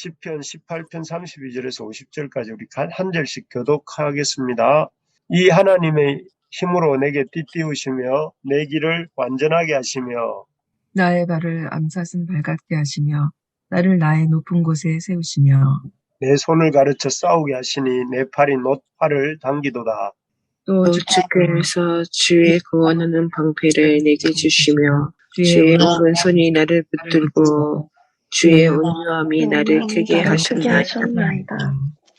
10편 18편 32절에서 50절까지 우리 간- 한 절씩 교독하겠습니다. 이 하나님의 힘으로 내게 띠띠우시며 내 길을 완전하게 하시며 나의 발을 암사슴 발같게 하시며 나를 나의 높은 곳에 세우시며 내 손을 가르쳐 싸우게 하시니 내 팔이 노팔을 당기도다. 또또 주께서 주의 구원하는 방패를 내게 주시며 주의 오른손이 나를 붙들고 주의 온유함이 나를 크게 하셨나이다.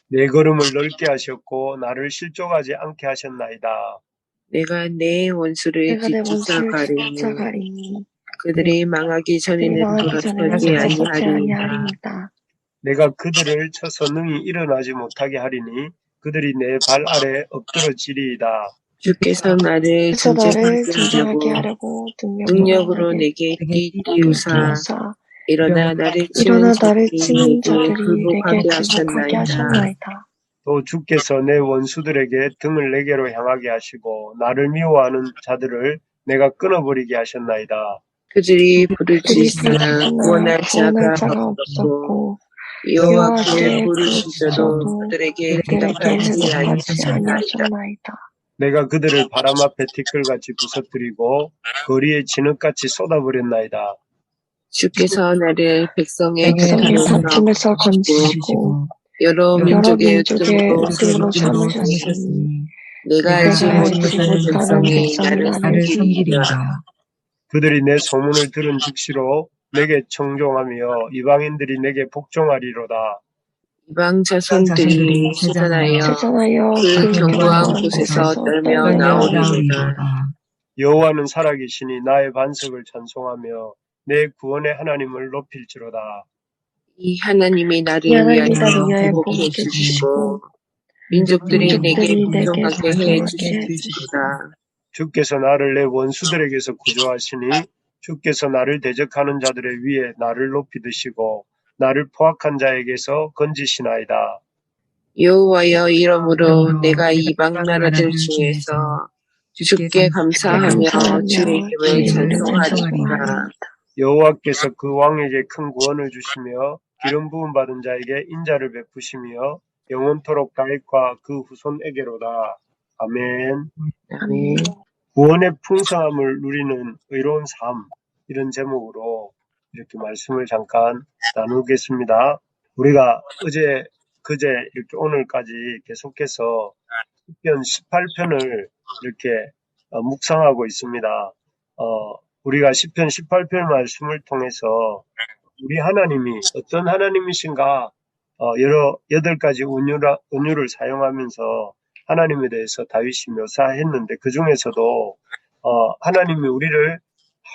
내 걸음을 넓게 하셨고 나를 실족하지 않게 하셨나이다. 내가 내 원수를 뒤쫓아가리니 쫓아가리니 그들이 망하기 전에는 돌아서지 아니하리이다. 내가 그들을 쳐서 능히 일어나지 못하게 하리니 그들이 내 발 아래 엎드러지리이다. 주께서 나를 진정하게 하려고 능력으로 내게 띠띠우사 일어나 나를 치는 자들이 내게 굴복하게 하셨나이다. 또 주께서 내 원수들에게 등을 내게로 향하게 하시고 나를 미워하는 자들을 내가 끊어버리게 하셨나이다. 그들이 부르짖으나 구원할 자가 없었고 여호와께 부르짖어도 그들에게 대답하지. 아니하셨나이다. 내가 그들을 바람 앞에 티끌같이 부서뜨리고 거리에 진흙같이 쏟아버렸나이다. 주께서 나를 백성의 다툼에서 다툼에서 건지시고 여러 민족의 으뜸으로 삼으셨으니 내가 알지 못하는 백성이 나를 섬기리라. 그들이 내 소문을 들은 즉시로 내게 청종하며 이방인들이 내게 복종하리로다. 이방 자손들이 세상하여 그그 견고한 견고한 곳에서 떨며. 나오리로다. 여호와는 살아계시니 나의 반석을 찬송하며 내 구원의 하나님을 높일지로다. 이 하나님이 나를 위하여 나를 위하여 복복해 주시고 민족들이 내게 민족들이 내게 복종하게 해 복종하게 주시리로다. 주께서 나를 내 원수들에게서 구조하시니 주께서 나를 대적하는 자들의 위에 나를 높이 드시고 나를 포악한 자에게서 건지시나이다. 여호와여 이러므로 그러므로 내가 이방 나라들 중에서 주께 주께 감사하며 주의 이름을. 찬송하리이다. 여호와께서 그 왕에게 큰 구원을 주시며 기름 부음 받은 자에게 인자를 베푸시며 영원토록 다윗과 그 후손에게로다. 아멘. 아멘. 구원의 풍성함을 누리는 의로운 삶 이런 제목으로 이렇게 말씀을 잠깐 나누겠습니다. 우리가 어제 그제 이렇게 오늘까지 계속해서 10편 18편을 이렇게 어, 묵상하고 있습니다. 어, 우리가 10편 18편 말씀을 통해서 우리 하나님이 어떤 하나님이신가 어, 여러 여덟 가지 은유라, 은유를 사용하면서 하나님에 대해서 다윗이 묘사했는데 그 중에서도 어, 하나님이 우리를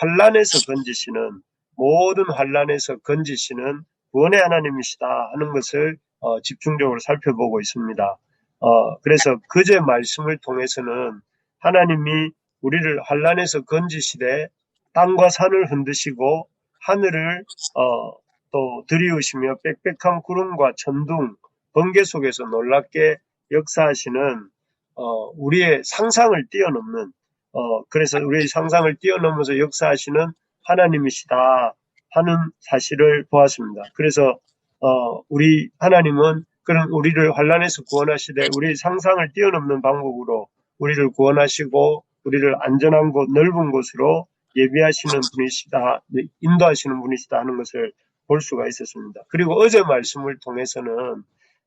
환란에서 건지시는 모든 환란에서 건지시는 구원의 하나님이시다 하는 것을 어, 집중적으로 살펴보고 있습니다. 어, 그래서 그제 말씀을 통해서는 하나님이 우리를 환란에서 건지시되 땅과 산을 흔드시고 하늘을 어, 또 들이우시며 빽빽한 구름과 천둥, 번개 속에서 놀랍게 역사하시는 어, 우리의 상상을 뛰어넘는 어, 그래서 우리의 상상을 뛰어넘어서 역사하시는 하나님이시다 하는 사실을 보았습니다. 그래서 어, 우리 하나님은 그런 우리를 환란에서 구원하시되 우리 상상을 뛰어넘는 방법으로 우리를 구원하시고 우리를 안전한 곳, 넓은 곳으로 예비하시는 분이시다, 인도하시는 분이시다 하는 것을 볼 수가 있었습니다. 그리고 어제 말씀을 통해서는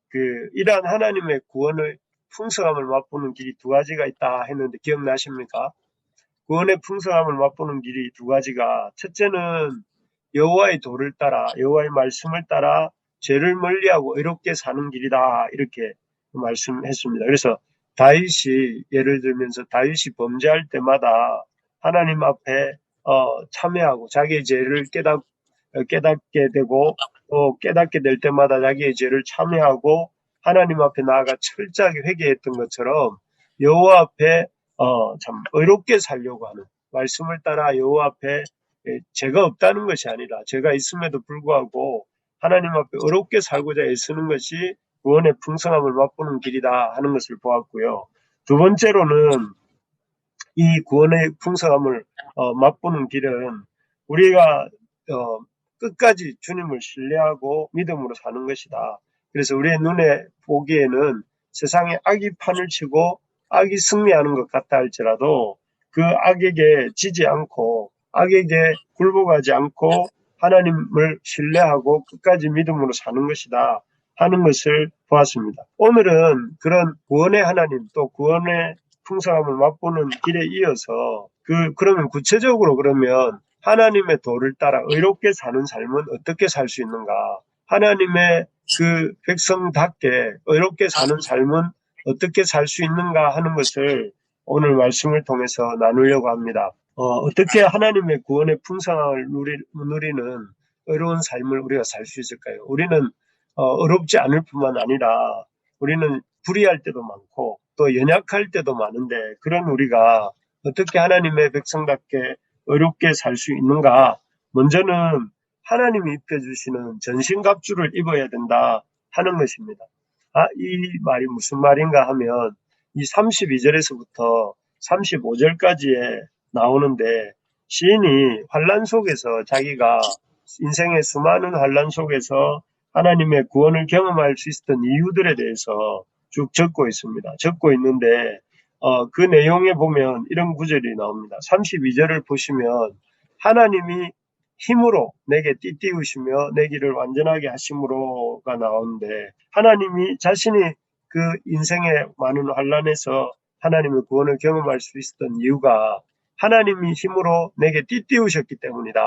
그 이러한 하나님의 구원의 풍성함을 맛보는 길이 두 가지가 있다 했는데 기억나십니까? 구원의 풍성함을 맛보는 길이 두 가지가 첫째는 여호와의 도를 따라 여호와의 말씀을 따라 죄를 멀리하고 의롭게 사는 길이다 이렇게 말씀했습니다. 그래서 다윗이 예를 들면서 다윗이 범죄할 때마다 하나님 앞에 어, 참회하고 자기의 죄를 깨닫, 어, 깨닫게 되고 또 깨닫게 될 때마다 자기의 죄를 참회하고 하나님 앞에 나아가 철저하게 회개했던 것처럼 여호와 앞에 어, 참 의롭게 살려고 하는 말씀을 따라 여호와 앞에 예, 죄가 없다는 것이 아니라 죄가 있음에도 불구하고 하나님 앞에 의롭게 살고자 애쓰는 것이 구원의 풍성함을 맛보는 길이다 하는 것을 보았고요. 두 번째로는 이 구원의 풍성함을 어, 맛보는 길은 우리가 어, 끝까지 주님을 신뢰하고 믿음으로 사는 것이다. 그래서 우리의 눈에 보기에는 세상에 악이 판을 치고 악이 승리하는 것 같다 할지라도 그 악에게 지지 않고 악에게 굴복하지 않고 하나님을 신뢰하고 끝까지 믿음으로 사는 것이다 하는 것을 보았습니다. 오늘은 그런 구원의 하나님 또 구원의 풍성함을 맛보는 길에 이어서 그 그러면 구체적으로 그러면 하나님의 도를 따라 의롭게 사는 삶은 어떻게 살 수 있는가? 하나님의 그 백성답게 의롭게 사는 삶은 어떻게 살 수 있는가 하는 것을 오늘 말씀을 통해서 나누려고 합니다. 어, 떻게 하나님의 구원의 풍성함을 누리, 누리는 의로운 삶을 우리가 살 수 있을까요? 우리는 어, 어렵지 않을 뿐만 아니라 우리는 불의할 때도 많고 또 연약할 때도 많은데 그런 우리가 어떻게 하나님의 백성답게 의롭게 살 수 있는가? 먼저는 하나님이 입혀주시는 전신갑주를 입어야 된다 하는 것입니다. 아, 이 말이 무슨 말인가 하면 이 32절에서부터 35절까지에 나오는데 시인이 환란 속에서 자기가 인생의 수많은 환란 속에서 하나님의 구원을 경험할 수 있었던 이유들에 대해서 쭉 적고 있습니다. 적고 있는데 어, 그 내용에 보면 이런 구절이 나옵니다. 32절을 보시면 하나님이 힘으로 내게 띠띠우시며 내 길을 완전하게 하심으로가 나오는데 하나님이 자신이 그 인생의 많은 환란에서 하나님의 구원을 경험할 수 있었던 이유가 하나님이 힘으로 내게 띠띠우셨기 때문이다.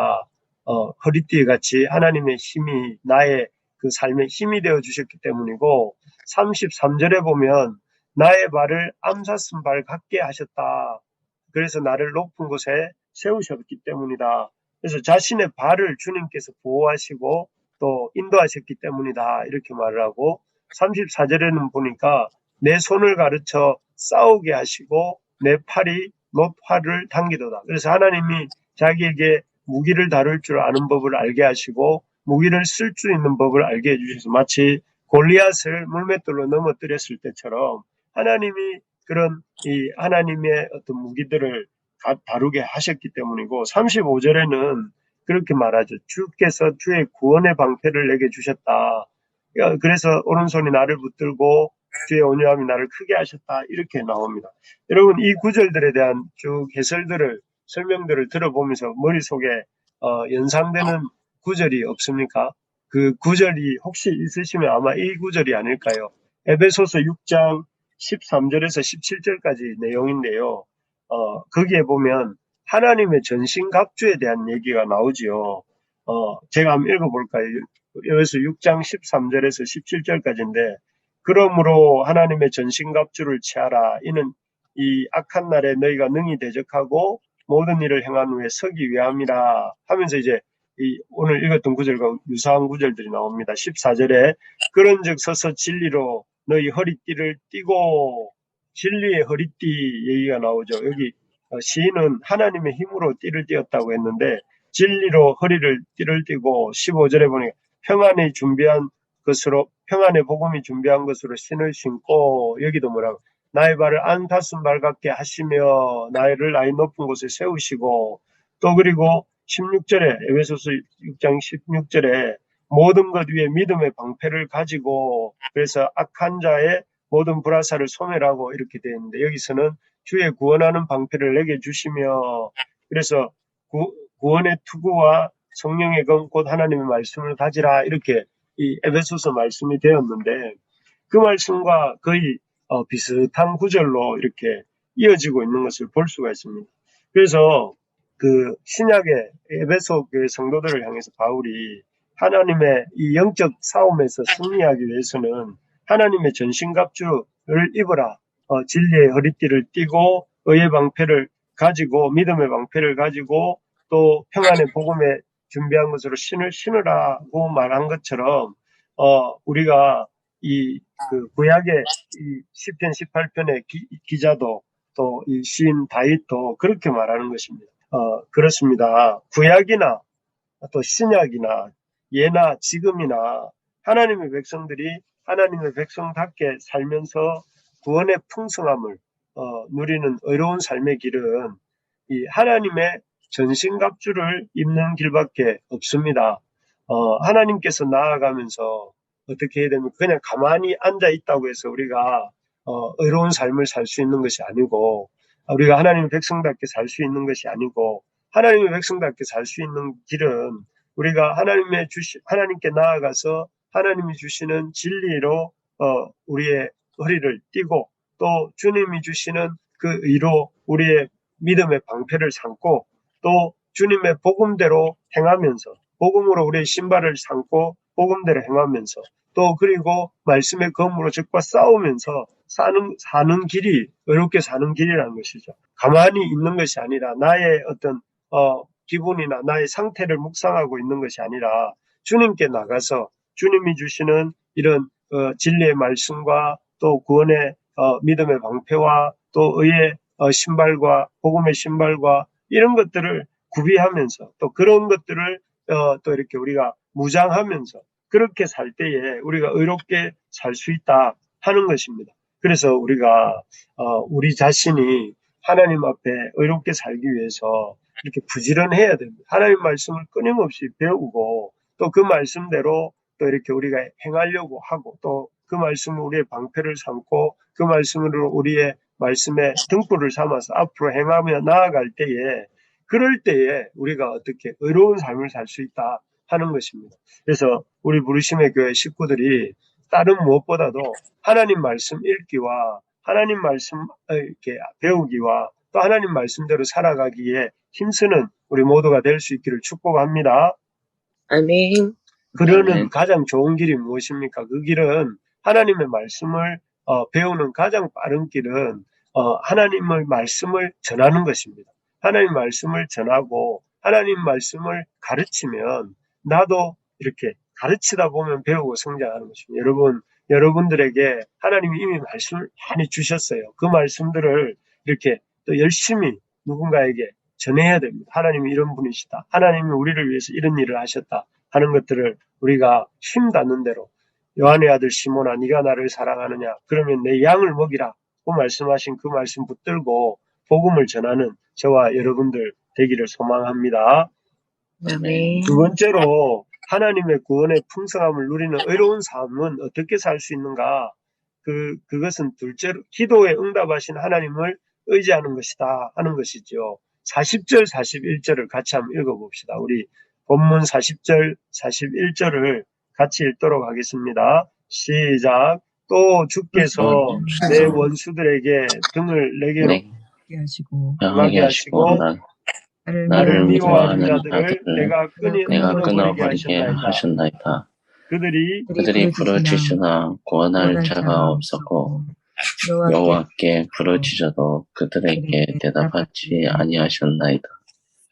어, 허리띠 같이 하나님의 힘이 나의 그 삶의 힘이 되어 주셨기 때문이고 33절에 보면 나의 발을 암사슴 발 같게 하셨다. 그래서 나를 높은 곳에 세우셨기 때문이다. 그래서 자신의 발을 주님께서 보호하시고 또 인도하셨기 때문이다. 이렇게 말을 하고 34절에는 보니까 내 손을 가르쳐 싸우게 하시고 내 팔이 노팔을 당기도다. 그래서 하나님이 자기에게 무기를 다룰 줄 아는 법을 알게 하시고 무기를 쓸줄 있는 법을 알게 해주셔서 마치 골리앗을 물맷돌로 넘어뜨렸을 때처럼 하나님이 그런 이 하나님의 어떤 무기들을 다- 다루게 하셨기 때문이고 35절에는 그렇게 말하죠. 주께서 주의 구원의 방패를 내게 주셨다. 야, 그래서 오른손이 나를 붙들고 주의 온유함이 나를 크게 하셨다. 이렇게 나옵니다. 여러분 이 구절들에 대한 쭉 해설들을 설명들을 들어보면서 머릿속에 어, 연상되는 구절이 없습니까? 그 구절이 혹시 있으시면 아마 이 구절이 아닐까요? 에베소서 6장 13절에서 17절까지 내용인데요. 어, 거기에 보면 하나님의 전신갑주에 대한 얘기가 나오지요. 어, 제가 한번 읽어볼까요? 여기서 6장 13절에서 17절까지인데, 그러므로 하나님의 전신갑주를 취하라. 이는 이 악한 날에 너희가 능히 대적하고 모든 일을 행한 후에 서기 위함이라 하면서 이제 이 오늘 읽었던 구절과 유사한 구절들이 나옵니다. 14절에 그런즉 서서 진리로 너희 허리띠를 띠고 진리의 허리띠 얘기가 나오죠. 여기 어, 시인은 하나님의 힘으로 띠를 띠었다고 했는데 진리로 허리를 띠를 띠고 15절에 보니까 평안이 준비한 것으로 평안의 복음이 준비한 것으로 신을 신고 여기도 뭐라고 나의 발을 안타순 발 같게 하시며 나를 나의 높은 곳에 세우시고 또 그리고 16절에 에베소서 6장 16절에 모든 것 위에 믿음의 방패를 가지고 그래서 악한 자의 모든 불화사를 소멸하고 이렇게 되어 있는데 여기서는 주의 구원하는 방패를 내게 주시며 그래서 구, 구원의 투구와 성령의 검, 곧 하나님의 말씀을 가지라 이렇게 이 에베소서 말씀이 되었는데 그 말씀과 거의 어, 비슷한 구절로 이렇게 이어지고 있는 것을 볼 수가 있습니다. 그래서 그 신약의 에베소 교회 성도들을 향해서 바울이 하나님의 이 영적 싸움에서 승리하기 위해서는 하나님의 전신갑주를 입어라. 어, 진리의 허리띠를 띠고 의의 방패를 가지고 믿음의 방패를 가지고 또 평안의 복음에 준비한 것으로 신을 신으라고 말한 것처럼 어, 우리가 이 그 구약의 이 시편 18편의 기, 자도 또 이 시인 다윗도 그렇게 말하는 것입니다. 어, 그렇습니다. 구약이나 또 신약이나 예나 지금이나 하나님의 백성들이 하나님의 백성답게 살면서 구원의 풍성함을 어, 누리는 의로운 삶의 길은 이 하나님의 전신갑주를 입는 길밖에 없습니다. 어, 하나님께서 나아가면서 어떻게 해야 됩니까? 그냥 가만히 앉아 있다고 해서 우리가 어, 의로운 삶을 살 수 있는 것이 아니고 우리가 하나님의 백성답게 살 수 있는 것이 아니고 하나님의 백성답게 살 수 있는 길은 우리가 하나님의 주시 하나님께 나아가서 하나님이 주시는 진리로 어, 우리의 허리를 띠고 또 주님이 주시는 그 의로 우리의 믿음의 방패를 삼고 또 주님의 복음대로 행하면서 복음으로 우리의 신발을 삼고 복음대로 행하면서 또 그리고 말씀의 검으로 적과 싸우면서 사는 사는 길이 의롭게 사는 길이라는 것이죠. 가만히 있는 것이 아니라 나의 어떤 어, 기분이나 나의 상태를 묵상하고 있는 것이 아니라 주님께 나가서 주님이 주시는 이런 어, 진리의 말씀과 또 구원의 어, 믿음의 방패와 또 의의 어, 신발과 복음의 신발과 이런 것들을 구비하면서 또 그런 것들을 어, 또 이렇게 우리가 무장하면서 그렇게 살 때에 우리가 의롭게 살 수 있다 하는 것입니다. 그래서 우리가 어, 우리 자신이 하나님 앞에 의롭게 살기 위해서 이렇게 부지런해야 됩니다. 하나님 말씀을 끊임없이 배우고 또 그 말씀대로 또 이렇게 우리가 행하려고 하고 또 그 말씀을 우리의 방패를 삼고 그 말씀으로 우리의 말씀에 등불을 삼아서 앞으로 행하며 나아갈 때에 그럴 때에 우리가 어떻게 의로운 삶을 살 수 있다 하는 것입니다. 그래서 우리 부르심의 교회 식구들이 다른 무엇보다도 하나님 말씀 읽기와 하나님 말씀 이렇게 배우기와 또 하나님 말씀대로 살아가기에 힘쓰는 우리 모두가 될 수 있기를 축복합니다. 아멘. 그러는 아멘. 가장 좋은 길이 무엇입니까? 그 길은 하나님의 말씀을 어, 배우는 가장 빠른 길은 어, 하나님의 말씀을 전하는 것입니다. 하나님 말씀을 전하고 하나님 말씀을 가르치면 나도 이렇게 가르치다 보면 배우고 성장하는 것입니다. 여러분, 여러분들에게 하나님이 이미 말씀을 많이 주셨어요. 그 말씀들을 이렇게 또 열심히 누군가에게 전해야 됩니다. 하나님이 이런 분이시다. 하나님이 우리를 위해서 이런 일을 하셨다. 하는 것들을 우리가 힘 닿는 대로 요한의 아들 시몬아 네가 나를 사랑하느냐 그러면 내 양을 먹이라 그 말씀하신 그 말씀 붙들고 복음을 전하는 저와 여러분들 되기를 소망합니다. 아멘. 두 번째로 하나님의 구원의 풍성함을 누리는 의로운 삶은 어떻게 살 수 있는가? 그 그것은 둘째로 기도에 응답하신 하나님을 의지하는 것이다 하는 것이죠. 40절 41절을 같이 한번 읽어 봅시다. 우리 본문 40절 41절을 같이 읽도록 하겠습니다. 시작. 또 주께서 내 원수들에게 등을 내게로 네. 하게 하시고 명하게 하시고 나, 나를 미워하는 자들을 내가 끊어버리게 하셨나이다. 그들이 그들이 부르짖으나 구원할 자가 없었고 여호와께 부르짖어도 그들에게 대답하지 아니하셨나이다.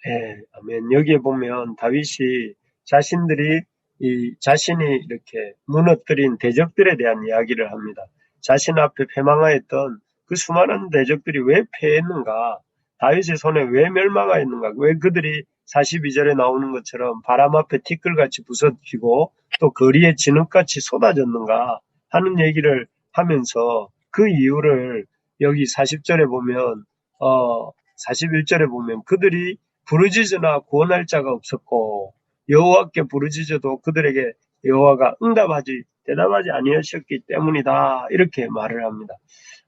예, 아멘. 여기에 보면 다윗이 자신들이 이 자신이 이렇게 무너뜨린 대적들에 대한 이야기를 합니다. 자신 앞에 패망하였던 그 수많은 대적들이 왜 패했는가? 다윗의 손에 왜 멸망하였는가? 왜 그들이 42절에 나오는 것처럼 바람 앞에 티끌같이 부서지고 또 거리에 진흙같이 쏟아졌는가? 하는 얘기를 하면서 그 이유를 여기 40절에 보면 어 41절에 보면 그들이 부르짖으나 구원할 자가 없었고 여호와께 부르짖어도 그들에게 여호와가 응답하지 대답하지 아니하셨기 때문이다 이렇게 말을 합니다.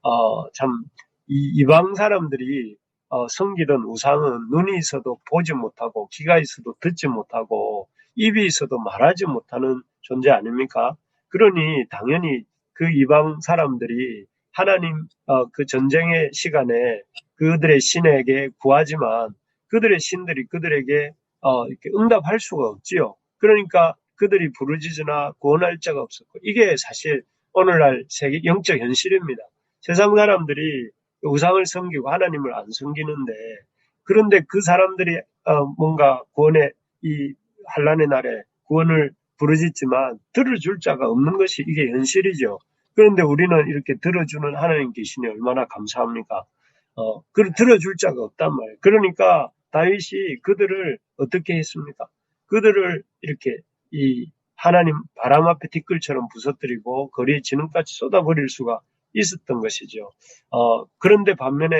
어참 이방 사람들이 어, 섬기던 우상은 눈이 있어도 보지 못하고 귀가 있어도 듣지 못하고 입이 있어도 말하지 못하는 존재 아닙니까? 그러니 당연히 그 이방 사람들이 하나님 어, 그 전쟁의 시간에 그들의 신에게 구하지만 그들의 신들이 그들에게 어, 이렇게 응답할 수가 없지요. 그러니까 그들이 부르짖으나 구원할 자가 없었고 이게 사실 오늘날 세계 영적 현실입니다. 세상 사람들이 우상을 섬기고 하나님을 안 섬기는데 그런데 그 사람들이 어, 뭔가 구원의 이 환란의 날에 구원을 부르짖지만 들어줄 자가 없는 것이 이게 현실이죠. 그런데 우리는 이렇게 들어주는 하나님 계시니 얼마나 감사합니까? 어, 그 들어줄 자가 없단 말이에요. 그러니까 다윗이 그들을 어떻게 했습니까? 그들을 이렇게 이 하나님 바람 앞에 티끌처럼 부서뜨리고 거리에 진흙같이 쏟아버릴 수가 있었던 것이죠. 어, 그런데 반면에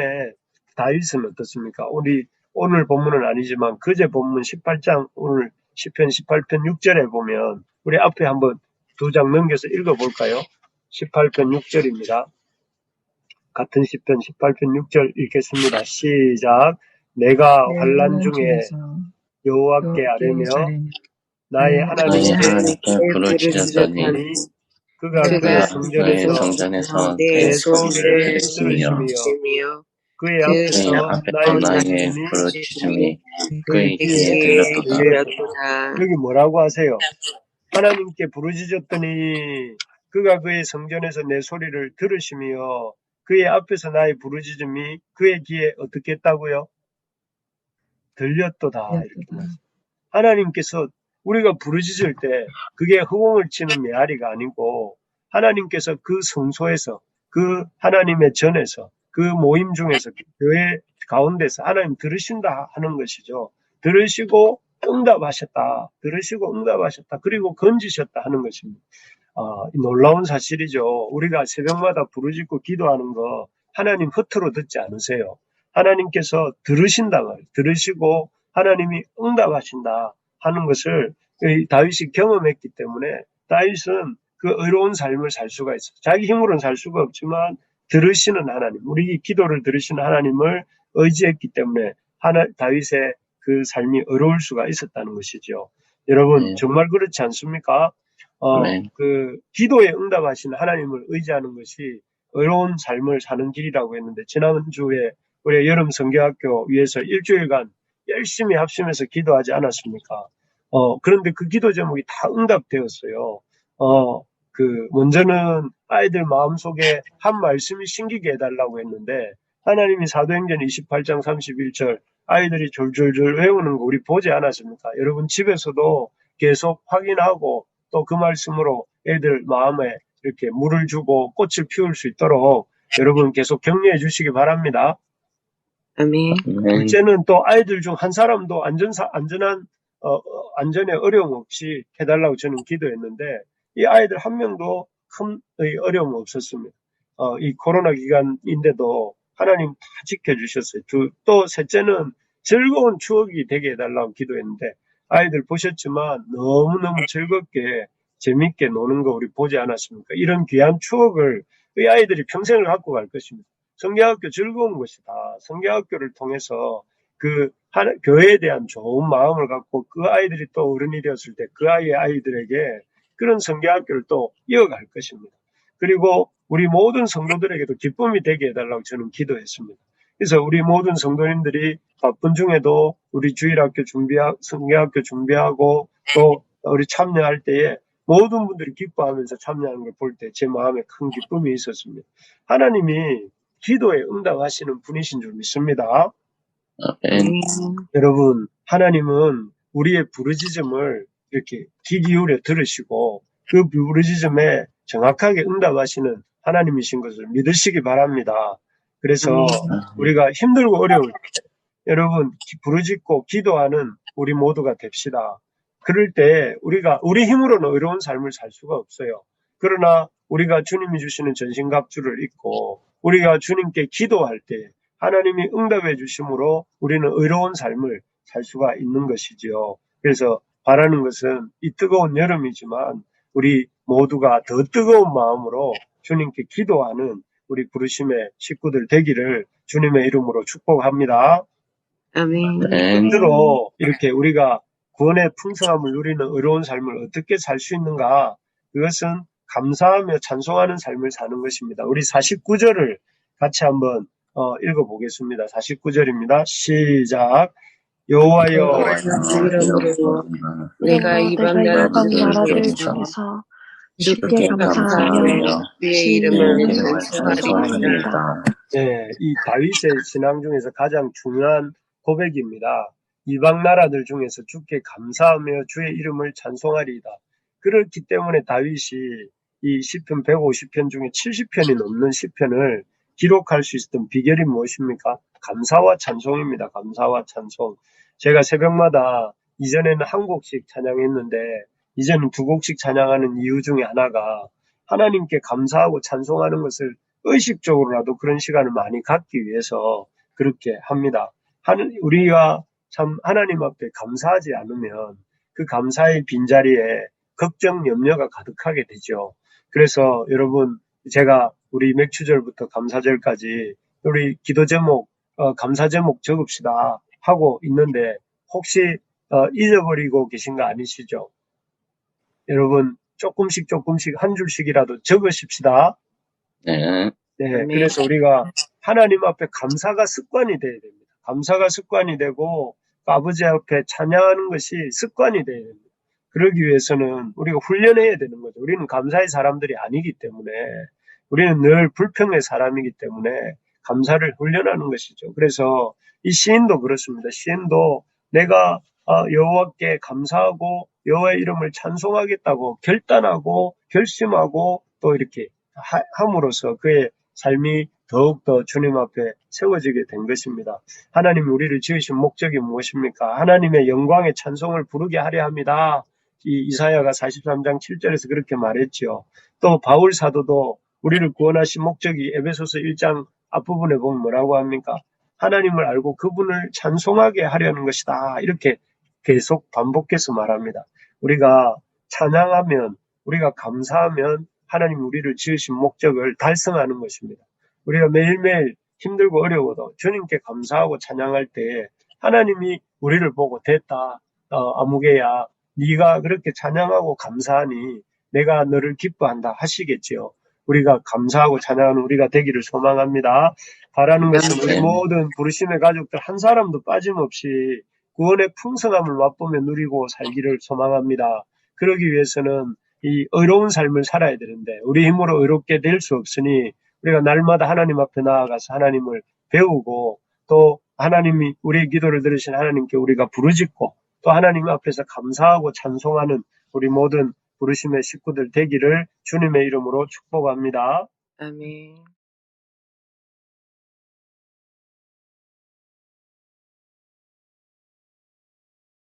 다윗은 어떻습니까? 우리 오늘 본문은 아니지만 그제 본문 18장 오늘 10편 18편 6절에 보면 우리 앞에 한번 두 장 넘겨서 읽어볼까요? 18편 6절입니다. 같은 10편 18편 6절 읽겠습니다. 시작. 내가 내 환란 중에 여호와께 아뢰며 나의 하나님께 하나님께 부르짖었더니 그가 그의 성전에서 성전에서 내내 소리를 들으시며 그의 그 앞에서 나의 부르짖음이 그의 귀에 들렸도다. 들렸도다. 여기 뭐라고 하세요? 하나님께 부르짖었더니 그가 그의 성전에서 내 소리를 들으시며 그의 앞에서 나의 부르짖음이 그의 귀에 어떻게 했다고요? 들렸도다. 이렇게 말씀. 하나님께서 우리가 부르짖을 때 그게 허공을 치는 메아리가 아니고 하나님께서 그 성소에서 그 하나님의 전에서 그 모임 중에서 그 교회 가운데서 하나님 들으신다 하는 것이죠. 들으시고 응답하셨다. 들으시고 응답하셨다. 그리고 건지셨다 하는 것입니다. 아, 이 놀라운 사실이죠. 우리가 새벽마다 부르짖고 기도하는 거 하나님 허투루 듣지 않으세요. 하나님께서 들으신다 말, 들으시고 하나님이 응답하신다 하는 것을 이 다윗이 경험했기 때문에 다윗은 그 의로운 삶을 살 수가 있어. 자기 힘으로는 살 수가 없지만 들으시는 하나님, 우리 기도를 들으시는 하나님을 의지했기 때문에 하나 다윗의 그 삶이 어려울 수가 있었다는 것이죠. 여러분 네. 정말 그렇지 않습니까? 어, 네. 그 기도에 응답하시는 하나님을 의지하는 것이 어려운 삶을 사는 길이라고 했는데 지난 주에 우리 여름 성교학교 위에서 일주일간 열심히 합심해서 기도하지 않았습니까? 어, 그런데 그 기도 제목이 다 응답되었어요. 어, 그, 먼저는 아이들 마음속에 한 말씀이 신기게 해달라고 했는데, 하나님이 사도행전 28장 31절, 아이들이 졸졸졸 외우는 거 우리 보지 않았습니까? 여러분 집에서도 계속 확인하고 또 그 말씀으로 애들 마음에 이렇게 물을 주고 꽃을 피울 수 있도록 여러분 계속 격려해 주시기 바랍니다. 아멘. 네. 둘째는 또 아이들 중 한 사람도 안전사, 안전한, 어, 어, 안전에 어려움 없이 해달라고 저는 기도했는데, 이 아이들 한 명도 큰의 어려움 없었습니다. 어, 이 코로나 기간인데도 하나님 다 지켜주셨어요. 두, 또 셋째는 즐거운 추억이 되게 해달라고 기도했는데, 아이들 보셨지만 너무너무 즐겁게 재밌게 노는 거 우리 보지 않았습니까? 이런 귀한 추억을 이 아이들이 평생을 갖고 갈 것입니다. 성경학교 즐거운 것이다. 성경학교를 통해서 그 하나- 교회에 대한 좋은 마음을 갖고 그 아이들이 또 어른이 되었을 때 그 아이의 아이들에게 그런 성경학교를 또 이어갈 것입니다. 그리고 우리 모든 성도들에게도 기쁨이 되게 해달라고 저는 기도했습니다. 그래서 우리 모든 성도님들이 바쁜 중에도 우리 주일학교 준비하, 성경학교 준비하고 또 우리 참여할 때에 모든 분들이 기뻐하면서 참여하는 걸 볼 때 제 마음에 큰 기쁨이 있었습니다. 하나님이 기도에 응답하시는 분이신 줄 믿습니다. 아멘. 아멘. 여러분, 하나님은 우리의 부르짖음을 이렇게 귀 기울여 들으시고 그 부르짖음에 정확하게 응답하시는 하나님이신 것을 믿으시기 바랍니다. 그래서 아멘. 우리가 힘들고 어려울 때 여러분 기- 부르짖고 기도하는 우리 모두가 됩시다. 그럴 때 우리가 우리 힘으로는 의로운 삶을 살 수가 없어요. 그러나 우리가 주님이 주시는 전신갑주를 입고 우리가 주님께 기도할 때 하나님이 응답해 주심으로 우리는 의로운 삶을 살 수가 있는 것이지요. 그래서 바라는 것은 이 뜨거운 여름이지만 우리 모두가 더 뜨거운 마음으로 주님께 기도하는 우리 부르심의 식구들 되기를 주님의 이름으로 축복합니다. 아멘. 끝으로 이렇게 우리가 구원의 풍성함을 누리는 의로운 삶을 어떻게 살 수 있는가? 그것은 감사하며 찬송하는 삶을 사는 것입니다. 우리 49절을 같이 한번 어, 읽어보겠습니다. 49절입니다. 시작. 여호와여 내가 이방 나라들 중에서 주께 감사하며 주의 이름을. 찬송하리이다. 네, 이 다윗의 신앙 중에서 가장 중요한 고백입니다. 이방 나라들 중에서 주께 감사하며 주의 이름을 찬송하리이다. 그렇기 때문에 다윗이 이 시편 150편 중에 70편이 넘는 시편을 기록할 수 있었던 비결이 무엇입니까? 감사와 찬송입니다. 감사와 찬송. 제가 새벽마다 이전에는 한 곡씩 찬양했는데 이제는 두 곡씩 찬양하는 이유 중에 하나가 하나님께 감사하고 찬송하는 것을 의식적으로라도 그런 시간을 많이 갖기 위해서 그렇게 합니다. 우리가 참 하나님 앞에 감사하지 않으면 그그 감사의 빈자리에 걱정, 염려가 가득하게 되죠. 그래서 여러분, 제가 우리 맥추절부터 감사절까지 우리 기도 제목, 어, 감사 제목 적읍시다 하고 있는데 혹시 어, 잊어버리고 계신 거 아니시죠? 여러분, 조금씩 조금씩 한 줄씩이라도 적으십시다. 네. 네, 아멘. 그래서 우리가 하나님 앞에 감사가 습관이 돼야 됩니다. 감사가 습관이 되고 아버지 앞에 찬양하는 것이 습관이 돼야 됩니다. 그러기 위해서는 우리가 훈련해야 되는 거죠. 우리는 감사의 사람들이 아니기 때문에 우리는 늘 불평의 사람이기 때문에 감사를 훈련하는 것이죠. 그래서 이 시인도 그렇습니다. 시인도 내가 아, 여호와께 감사하고 여호와의 이름을 찬송하겠다고 결단하고 결심하고 또 이렇게 하- 함으로써 그의 삶이 더욱더 주님 앞에 세워지게 된 것입니다. 하나님이 우리를 지으신 목적이 무엇입니까? 하나님의 영광의 찬송을 부르게 하려 합니다. 이 이사야가 43장 7절에서 그렇게 말했지요. 또 바울 사도도 우리를 구원하신 목적이 에베소서 1장 앞부분에 보면 뭐라고 합니까? 하나님을 알고 그분을 찬송하게 하려는 것이다. 이렇게 계속 반복해서 말합니다. 우리가 찬양하면, 우리가 감사하면 하나님 우리를 지으신 목적을 달성하는 것입니다. 우리가 매일매일 힘들고 어려워도 주님께 감사하고 찬양할 때 하나님이 우리를 보고 됐다. 어, 아무개야. 네가 그렇게 찬양하고 감사하니 내가 너를 기뻐한다 하시겠지요. 우리가 감사하고 찬양하는 우리가 되기를 소망합니다. 바라는 것은 우리 아멘. 모든 부르심의 가족들 한 사람도 빠짐없이 구원의 풍성함을 맛보며 누리고 살기를 소망합니다. 그러기 위해서는 이 의로운 삶을 살아야 되는데 우리 힘으로 의롭게 될 수 없으니 우리가 날마다 하나님 앞에 나아가서 하나님을 배우고 또 하나님이 우리의 기도를 들으신 하나님께 우리가 부르짖고 또 하나님 앞에서 감사하고 찬송하는 우리 모든 부르심의 식구들 되기를 주님의 이름으로 축복합니다. 아멘.